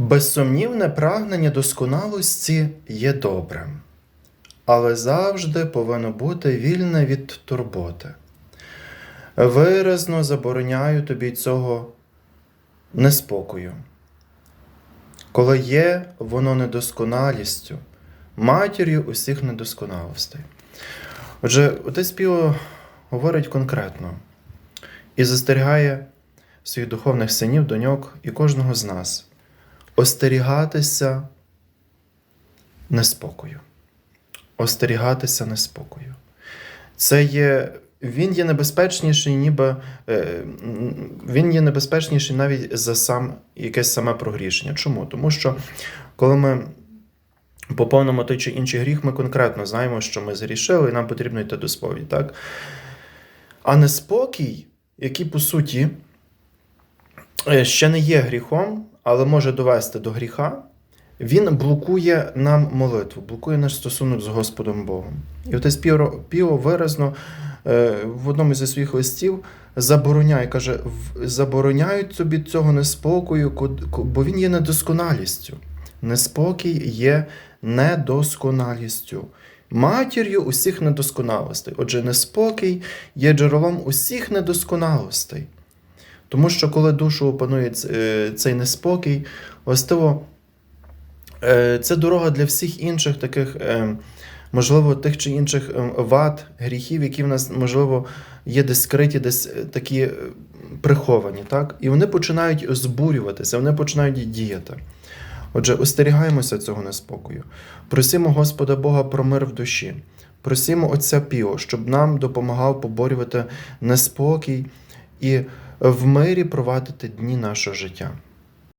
Безсумнівне прагнення досконалості є добрим, але завжди повинно бути вільне від турботи. Виразно забороняю тобі цього неспокою. Коли є воно недосконалістю, матір'ю усіх недосконалостей. Отже, отець Піо говорить конкретно і застерігає своїх духовних синів, доньок і кожного з нас остерігатися неспокою. Остерігатися неспокою. Це є, він є небезпечніший, ніби е, він є небезпечніший навіть за сам якесь саме прогрішення. Чому? Тому що коли ми поповнимо той чи інший гріх, ми конкретно знаємо, що ми згрішили, і нам потрібно йти до сповіді. Так? А неспокій, який по суті е, ще не є гріхом, але може довести до гріха, він блокує нам молитву, блокує наш стосунок з Господом Богом. І отець Піо, виразно е, в одному зі своїх листів забороняє, каже: забороняють тобі цього неспокою, бо він є недосконалістю. Неспокій є недосконалістю. Матір'ю усіх недосконалостей. Отже, неспокій є джерелом усіх недосконалостей. Тому що коли душу опанує е, цей неспокій, властиво е, це дорога для всіх інших таких, е, можливо, тих чи інших е, вад, гріхів, які в нас, можливо, є десь скриті, десь такі приховані. Так? І вони починають збурюватися, вони починають діяти. Отже, остерігаємося цього неспокою. Просимо Господа Бога про мир в душі. Просимо Отця Піо, щоб нам допомагав поборювати неспокій і в мирі провадити дні нашого життя.